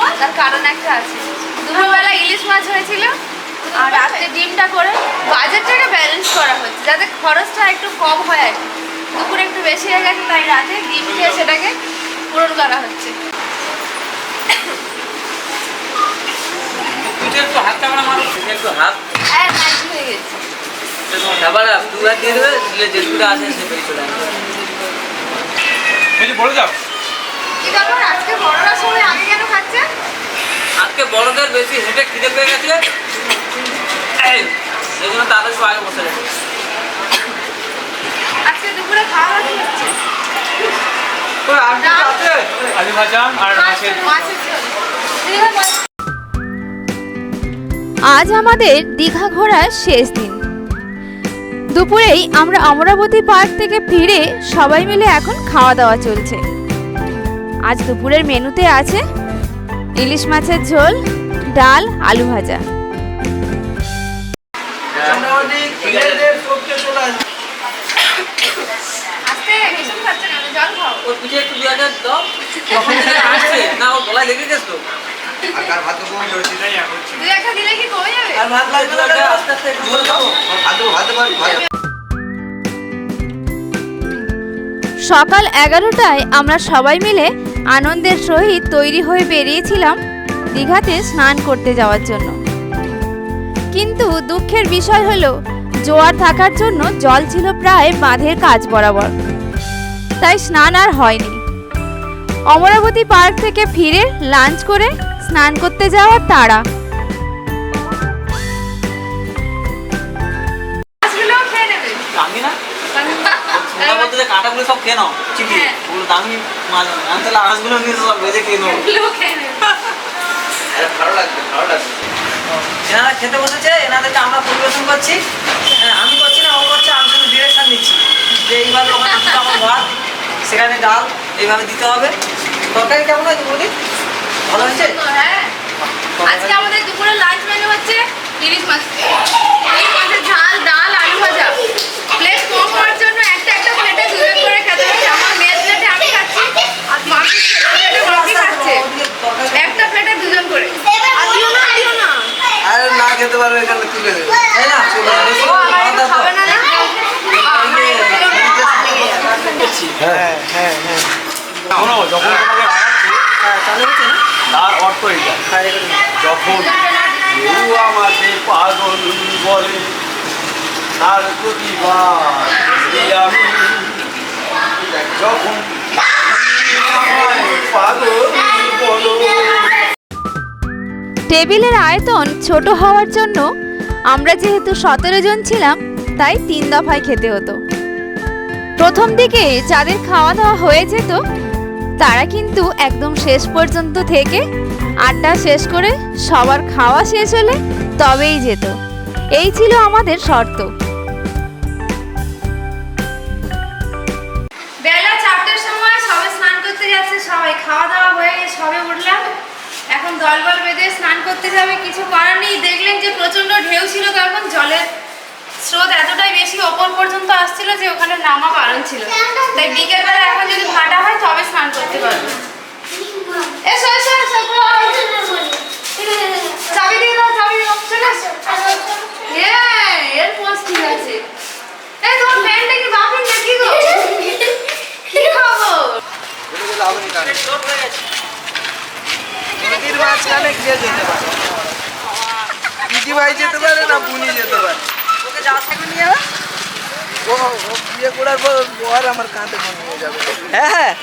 ভাত তার কারণ একটা আছে। দুপুরবেলা ইলিশ মাছ হয়েছিল আর রাত্রে ডিমটা করে বাজেটটাকে ব্যালেন্স করা হচ্ছে। যাতে খরচটা একটু কম হয় আর কি। দুপুরে একটু বেশি হয়ে গেছে তাই রাতে ডিম দিয়ে সেটাকে পূরণ করা হচ্ছে। হ্যাঁ হয়ে বলে যাও। কি আজকে বড়রা সময় আগে কেন খাচ্ছে আজকে বড়দের বেশি হেঁটে খিদে পেয়ে গেছে। এই, সেই জন্য তাদের সব আগে বসে গেছে। আজকে দুপুরে খাওয়া হচ্ছে? আলু ভাজা আর মাছের মাছের ঝোল। দীঘা মাছ আজ আমাদের দীঘা ঘোরার শেষ দিন। দুপুরেই আমরা অমরাবতী পার্ক থেকে ফিরে সবাই মিলে এখন খাওয়া দাওয়া চলছে। আজ দুপুরের মেনুতে আছে ইলিশ মাছের ঝোল ডাল আলু ভাজা। সকাল এগারোটায় আমরা সবাই মিলে আনন্দের সহিত তৈরি হয়ে বেরিয়েছিলাম দীঘাতে স্নান করতে যাওয়ার জন্য। কিন্তু দুঃখের বিষয় হলো জোয়ার থাকার জন্য জল ছিল প্রায় বাঁধের কাজ বরাবর। তাই স্নান আর হয়নি। অমরাবতী পার্ক থেকে ফিরে লাঞ্চ করে স্নান করতে যাওয়ার কাঁটাগুলো সব খেয়ে নাও দামি মাছ নয়। আমি তাহলে আঁশগুলো নিয়ে সব ভেজে খেয়ে নেব। এগুলোও খেয়ে নেবে। ভালো লাগবে ভালো লাগবে। এনারা খেতে বসেছে এনাদেরকে আমরা পরিবেশন করছি। হ্যাঁ, আমি করছি না ও করছে আমি শুধু ডিরেকশন দিচ্ছি যে এইভাবে ওখানে আমার ভাত সেখানে ডাল এইভাবে দিতে হবে। তরকারি কেমন হয়েছে বলি ভালো হয়েছে? হ্যাঁ। আজকে আমাদের দুপুরে লাঞ্চ মেনু হচ্ছে ইলিশ মাছ। ইলিশ মাছের ঝাল ডাল আলু ভাজা। প্লেট কম হওয়ার জন্য একটা একটা প্লেটে দুজন করে খেতে হচ্ছে আমার মেয়ের প্লেটে আমি খাচ্ছি আর মামির প্লেটে মামি খাচ্ছে একটা প্লেটে দুজন করে। আর না আরে না খেতে পারবে এখানে তুলে দেবে এই না খাবে না হ্যাঁ হ্যাঁ হ্যাঁ। শোনো যখন তোমাকে হ্যাঁ চালু হচ্ছে না? তার অর্থ এটা হ্যাঁ যখন কেউ আমাকে পাগল বলে তার করি আমি যখন তুমি আমায় পাগল বলো টেবিলের আয়তন ছোট হওয়ার জন্য আমরা যেহেতু সতেরো জন ছিলাম, তাই তিন দফায় খেতে হতো। প্রথম দিকে যাদের খাওয়া দাওয়া হয়ে যেত, তারা কিন্তু একদম শেষ পর্যন্ত থেকে আড্ডা শেষ করে সবার খাওয়া শেষ হলে তবেই যেত। এই ছিল আমাদের শর্ত। করতে যাবে কিছু করার নেই। দেখলেন যে প্রচণ্ড ঢেউ ছিল তখন জলের স্রোত এতটাই বেশি ওপর পর্যন্ত আসছিল যে ওখানে নামা বারণ ছিল। তাই বিকেলবেলা এখন যদি ভাটা হয়, তবে স্নান করতে পারবে। এসো এসো এর আছে? এই প্যান্টটা কি নদীর মাঝখানে কে যেতে পারে দিদি ভাই যেতে পারে না বুনি যেতে পারে ওকে যাওয়ার থেকে নিয়ে যাবে ও ও বিয়ে করার পর বর আমার কাঁধে মনে হয়ে যাবে হ্যাঁ হ্যাঁ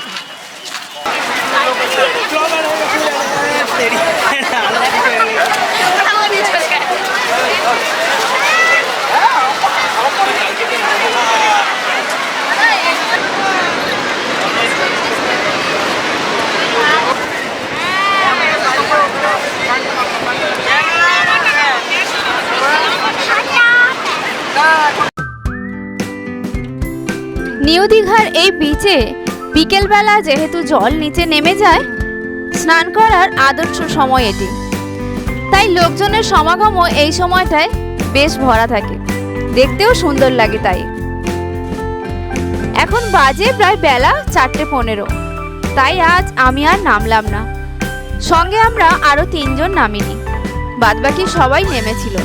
নিউ দীঘার এই বিচে বিকেলবেলা যেহেতু জল নিচে নেমে যায়, স্নান করার আদর্শ সময় এটি। তাই লোকজনের সমাগমও এই সময়টায় বেশ ভরা থাকে। দেখতেও সুন্দর লাগে তাই। এখন বাজে প্রায় বেলা চারটে পনেরো। তাই আজ আমি আর নামলাম না। সঙ্গে আমরা আরও তিনজন নামিনি। বাদবাকি সবাই নেমেছিল।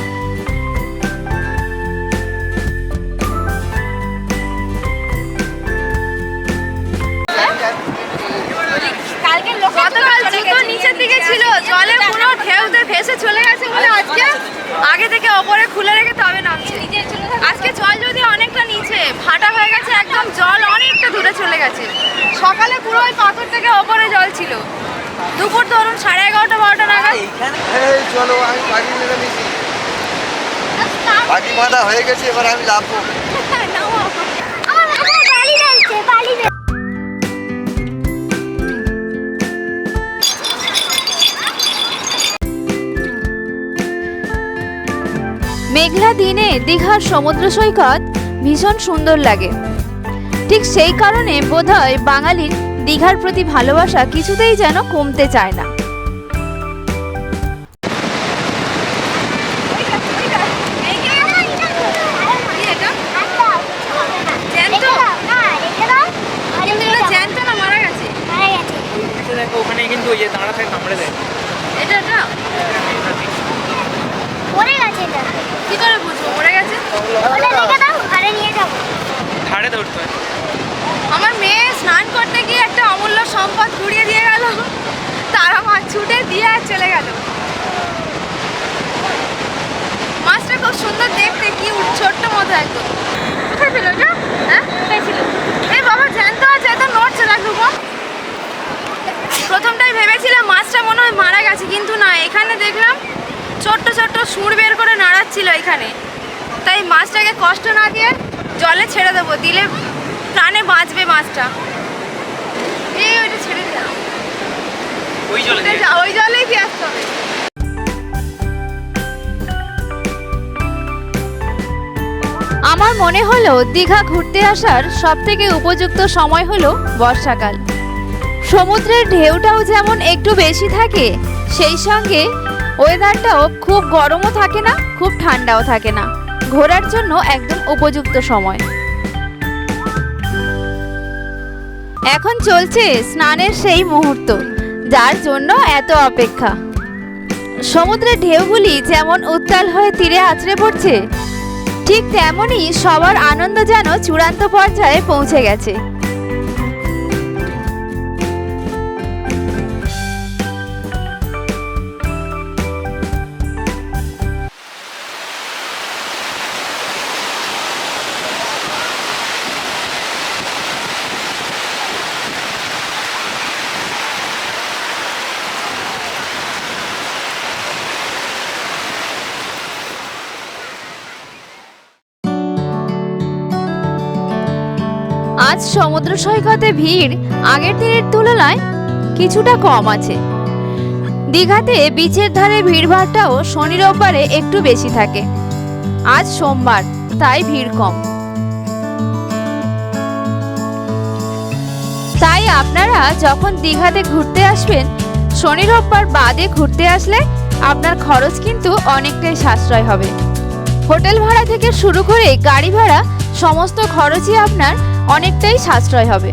চলে গেছে বলে আজকে আগে থেকে খুলে রেখে তবে আজকে যদি অনেকটা নিচে, ফাটা হয়ে গেছে একদম জল অনেকটা চলে গেছে। সকালে পুরো ওই পাথর থেকে ওপরে জল ছিল। দুপুর ধরুন সাড়ে এগারোটা বারোটা নাগাদ। চলো আমি বাঁধা হয়ে গেছে এবার আমি লাভবো মেঘলা দিনে দীঘার সমুদ্র সৈকত ভীষণ সুন্দর লাগে। ঠিক সেই কারণে বোধহয় বাঙালির দীঘার প্রতি ভালোবাসা কিছুতেই যেন কমতে চায় না। জ্যান্ত কিন্তু এটা জ্যান্ত না মারা গেছে? দেখো ওখানে কিন্তু ওই যে দাঁড়া থাকে কামড়ে দেয় এটা এটা কি করে বুঝব মরে গেছে ধারে ধরতে হয়। আমার মেয়ে স্নান করতে গিয়ে একটা অমূল্য সম্পদ ঘুরিয়ে দিয়ে গেল। তারা মাছ ছুটে দিয়ে আর চলে গেল। মাছটা খুব সুন্দর দেখতে কি ছোট্ট মতো একদম। কোথায় ছিল এটা হ্যাঁ? ছিল? এই বাবা জ্যান্ত আছে এত নড়ছে দেখ প্রথমটাই ভেবেছিলাম মাছটা মনে হয় মারা গেছে কিন্তু না এখানে দেখলাম ছোট্ট ছোট্ট সুর বের করে নাড়াচ্ছিল এখানে। তাই মাছটাকে কষ্ট না দিয়ে জলে ছেড়ে দেবো দিলে প্রাণে বাঁচবে মাছটা। এই ওইটা ছেড়ে দিলাম। ওই জলে ওটা ওই জলেই দিয়ে আসতে হবে। আমার মনে হলো দীঘা ঘুরতে আসার সবথেকে উপযুক্ত সময় হলো বর্ষাকাল। সমুদ্রের ঢেউটাও যেমন একটু বেশি থাকে সেই সঙ্গে ওয়েদারটাও খুব গরমও থাকে না খুব ঠান্ডাও থাকে না। ঘোরার জন্য একদম উপযুক্ত সময়। এখন চলছে স্নানের সেই মুহূর্ত, যার জন্য এত অপেক্ষা। সমুদ্রের ঢেউগুলি যেমন উত্তাল হয়ে তীরে আছড়ে পড়ছে, ঠিক তেমনই সবার আনন্দ যেন চূড়ান্ত পর্যায়ে পৌঁছে গেছে। আজ সমুদ্র সৈকতে ভিড় আগের দিনের তুলনায় কিছুটা কম আছে। দীঘাতে বিচের ধারে ভিড়ভাড়টাও শনি রোববারে একটু বেশি থাকে। আজ সোমবার, তাই ভিড় কম। তাই আপনারা যখন দীঘাতে ঘুরতে আসবেন, শনি রোববার বাদে ঘুরতে আসলে আপনার খরচ কিন্তু অনেকটাই সাশ্রয় হবে। হোটেল ভাড়া থেকে শুরু করে গাড়ি ভাড়া, সমস্ত খরচই আপনার অনেকটাই সাশ্রয় হবে।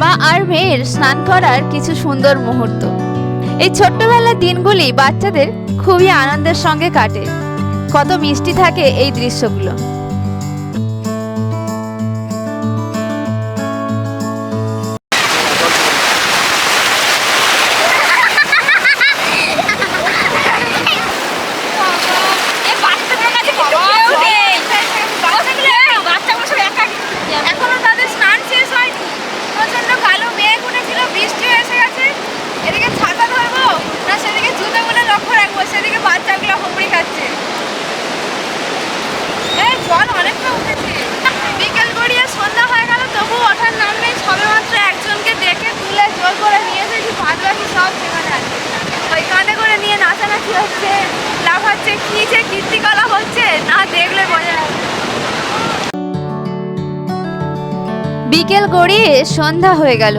বাবা আর মেয়ের স্নান করার কিছু সুন্দর মুহূর্ত। এই ছোট্টবেলার দিনগুলি বাচ্চাদের খুবই আনন্দের সঙ্গে কাটে। কত মিষ্টি থাকে এই দৃশ্যগুলো। বিকেল গড়িয়ে সন্ধ্যা হয়ে গেল।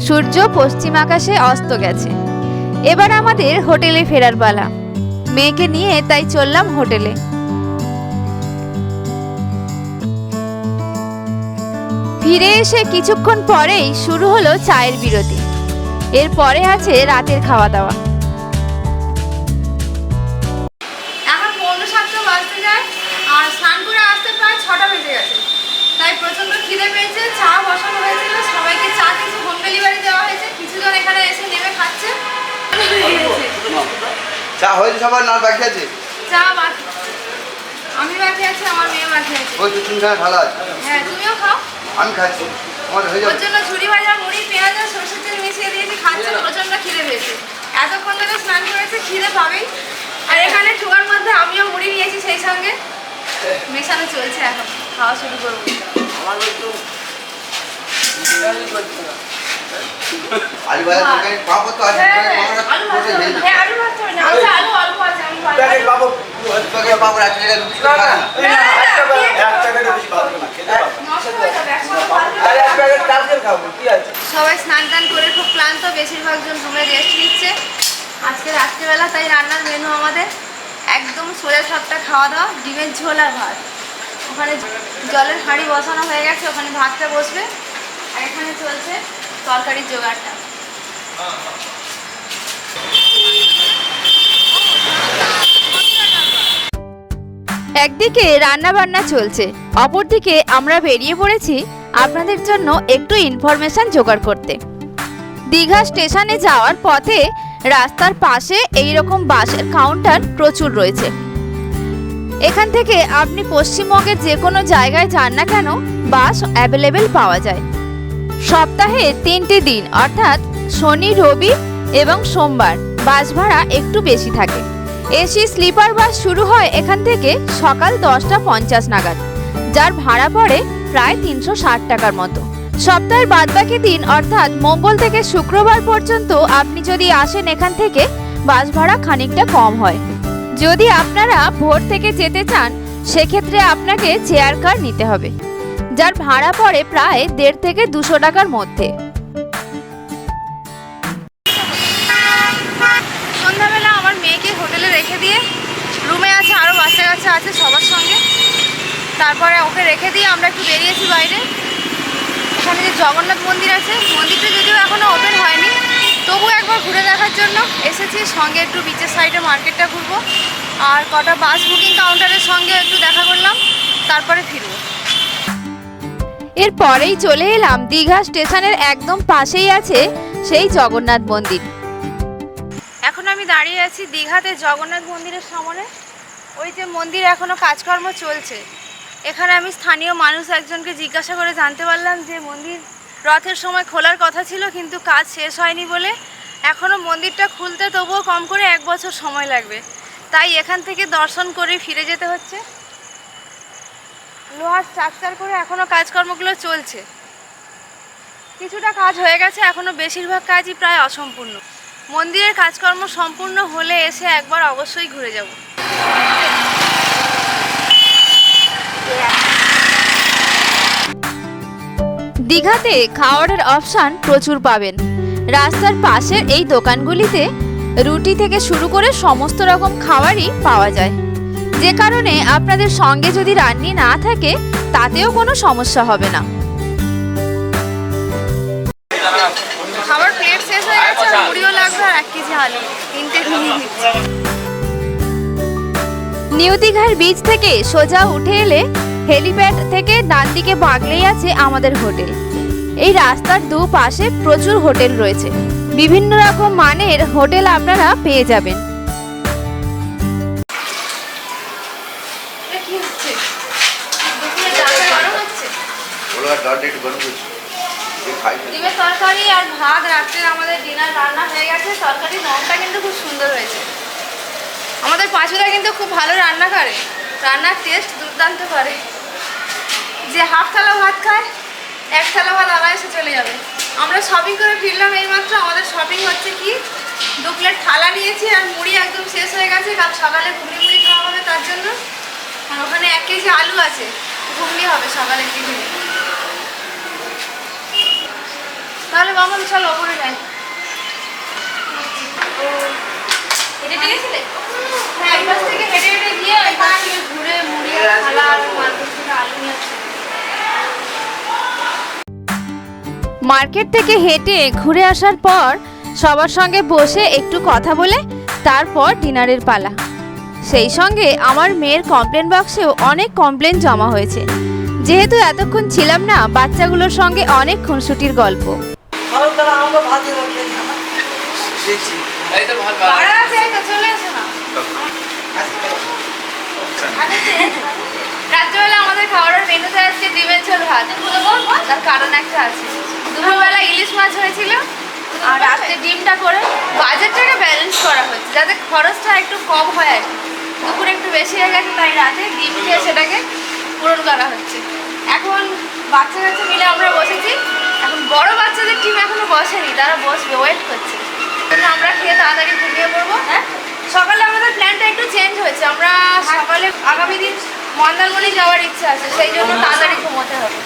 সূর্য পশ্চিম আকাশে অস্ত গেছে। এবার আমাদের হোটেলে ফেরার পালা। মেয়েকে নিয়ে তাই চললাম হোটেলে। ফিরে এসে কিছুক্ষণ পরেই শুরু হলো চায়ের বিরতি। এরপরে আছে রাতের খাওয়া দাওয়া। সবার না বাকি আছে? চা বাকি আমি বাকি আছি আমার মেয়ে বাকি আছে। ওই দু তিনখানা ঢালা আছে? হ্যাঁ তুমিও খাও। আমি খাচ্ছি আমার হয়ে ওর যাবে জন্য ঝুড়ি ভাজা মুড়ি পেঁয়াজ আর সরষের তেল মিশিয়ে দিয়েছি খাচ্ছে প্রচণ্ড খিদে পেয়েছে। এতক্ষণ ধরে স্নান করেছে খিদে পাবেই। আর এখানে ঠোয়ার মধ্যে আমিও মুড়ি নিয়েছি সেই সঙ্গে। মেশানো চলছে এখন খাওয়া শুরু করব। আলু ভাজা তরকারি পাবো তো আছে হ্যাঁ, তরকারি আলু পাবো না, সবাই স্নান টান করে খুব ক্লান্ত, বেশিরভাগ জন রুমে রেস্ট নিচ্ছে। আজকে রাত্রিবেলা তাই রান্নার মেনু আমাদের। একদম সোজা সাপটা খাওয়া দাওয়া, ডিমের ঝোল আর ভাত। ওখানে জলের হাঁড়ি বসানো হয়ে গেছে, ওখানে ভাতটা বসবে। আর এখানে চলছে তরকারির জোগাড়টা। একদিকে রান্না বান্না চলছে, অপরদিকে আমরা বেরিয়ে পড়েছি আপনাদের জন্য একটু ইনফরমেশন জোগাড় করতে। দীঘা স্টেশনে যাওয়ার পথে রাস্তার পাশে এই রকম বাসের কাউন্টার প্রচুর রয়েছে। এখান থেকে আপনি পশ্চিমবঙ্গের যে কোনো জায়গায় যান না কেন, বাস অ্যাভেলেবেল পাওয়া যায়। সপ্তাহে তিনটি দিন, অর্থাৎ শনি, রবি এবং সোমবার বাস ভাড়া একটু বেশি থাকে। এসি স্লিপার বাস শুরু হয় এখান থেকে সকাল দশটা পঞ্চাশ নাগাদ, যার ভাড়া পড়ে প্রায় তিনশো ষাট টাকার মতো। সপ্তাহের বাদবাকি দিন, অর্থাৎ মঙ্গল থেকে শুক্রবার পর্যন্ত আপনি যদি আসেন এখান থেকে, বাস ভাড়া খানিকটা কম হয়। যদি আপনারা ভোর থেকে যেতে চান, সেক্ষেত্রে আপনাকে চেয়ার কার নিতে হবে, যার ভাড়া পড়ে প্রায় দেড় থেকে দুশো টাকার মধ্যে। দিয়ে রুমে আছে আরও বাচ্চা কাচ্চা আছে সবার সঙ্গে। তারপরে ওকে রেখে দিয়ে আমরা একটু বেরিয়েছি বাইরে। এখানে যে জগন্নাথ মন্দির আছে, মন্দিরটা যদিও এখনও ওপেন হয়নি, তবু একবার ঘুরে দেখার জন্য এসেছি। সঙ্গে একটু বিচের সাইডে মার্কেটটা ঘুরবো। আর কটা বাস বুকিং কাউন্টারের সঙ্গে একটু দেখা করলাম, তারপরে ফিরবো। এরপরেই চলে এলাম দীঘা স্টেশনের একদম পাশেই আছে সেই জগন্নাথ মন্দির। দাঁড়িয়ে আছি দীঘাতে জগন্নাথ মন্দিরের সামনে। ওই যে মন্দির এখনও কাজকর্ম চলছে। এখানে আমি স্থানীয় মানুষ একজনকে জিজ্ঞাসা করে জানতে পারলাম যে মন্দির রথের সময় খোলার কথা ছিল, কিন্তু কাজ শেষ হয়নি বলে এখনও মন্দিরটা খুলতে তবুও কম করে এক বছর সময় লাগবে। তাই এখান থেকে দর্শন করে ফিরে যেতে হচ্ছে। লোহার স্ট্রাকচার করে এখনও কাজকর্মগুলো চলছে। কিছুটা কাজ হয়ে গেছে এখনও বেশিরভাগ কাজই প্রায় অসম্পূর্ণ। মন্দিরের কাজকর্ম সম্পূর্ণ হলে এসে একবার অবশ্যই ঘুরে যাব। দীঘাতে খাওয়ারের অপশান প্রচুর পাবেন। রাস্তার পাশের এই দোকানগুলিতে রুটি থেকে শুরু করে সমস্ত রকম খাবারই পাওয়া যায়। যে কারণে আপনাদের সঙ্গে যদি রান্নি না থাকে, তাতেও কোনো সমস্যা হবে না। এক তিনটে নিয়ে নিউ দীঘার বীচ থেকে সোজা উঠে এলে হেলিপ্যাড থেকে ডান দিকে বাগলেই আছে আমাদের হোটেল। এই রাস্তার দুপাশে প্রচুর হোটেল রয়েছে। বিভিন্ন রকম মানের হোটেল আপনারা পেয়ে যাবেন। কি হচ্ছে? খাই। ডিমের তরকারি আর ভাত, রাত্রের আমাদের ডিনার রান্না হয়ে গেছে। তরকারির রঙটা কিন্তু খুব সুন্দর হয়েছে। আমাদের পাঁচুদা কিন্তু খুব ভালো রান্না করে। রান্নার টেস্ট দুর্দান্ত করে। যে হাফ থালা ভাত খায়, এক থালা ভাত আড়াইশে চলে যাবে। আমরা শপিং করে ফিরলাম এইমাত্র। আমাদের শপিং হচ্ছে কি? দু প্লেট থালা নিয়েছি আর মুড়ি একদম শেষ হয়ে গেছে। কাল সকালে ঘুগনি মুড়ি খাওয়া তার জন্য। আর ওখানে এক কেজি আলু আছে। ঘুমনি হবে সকালের টিফিনে তাহলে মামন চলো ওপরে যাই। হেঁটে হেঁটে গেছিলে? হ্যাঁ এই পাশ থেকে হেঁটে হেঁটে গিয়ে ওই পাশ থেকে ঘুরে মুড়িয়ে থালা আর মার্কেট থেকে আলু নিয়ে মার্কেট থেকে হেঁটে ঘুরে আসার পর সবার সঙ্গে বসে একটু কথা বলে তারপর ডিনারের পালা। সেই সঙ্গে আমার মেয়ের কমপ্লেন বক্সেও অনেক কমপ্লেন জমা হয়েছে। যেহেতু এতক্ষণ ছিলাম না বাচ্চাগুলোর সঙ্গে অনেক খুনসুটির গল্প। ভালো ভাত খেয়ে আছে চলে এসো না? রাত্রেবেলা আমাদের খাবারের মেনুতে আজকে ডিমের ঝোল ভাত। তার কারণ একটা আছে। দুপুরবেলা ইলিশ মাছ হয়েছিল আর রাত্রে ডিমটা করে বাজেটটাকে ব্যালেন্স করা হচ্ছে যাতে খরচটা একটু কম হয় আর কি। দুপুরে একটু বেশি হয়ে গেছে তাই রাতে ডিম দিয়ে সেটাকে পূরণ করা হচ্ছে। এখন বাচ্চা কাচ্চা মিলে আমরা বসেছি। এখন বড় বাচ্চাদের টিম এখনও বসেনি তারা বসবে ওয়েট করছে। আমরা খেয়ে তাড়াতাড়ি ঘুমিয়ে পড়ব হ্যাঁ? সকালে আমাদের প্ল্যানটা একটু চেঞ্জ হয়েছে আমরা সকালে আগামী দিন মন্দারমণি যাওয়ার ইচ্ছা আছে সেই জন্য তাড়াতাড়ি ঘুমোতে হবে।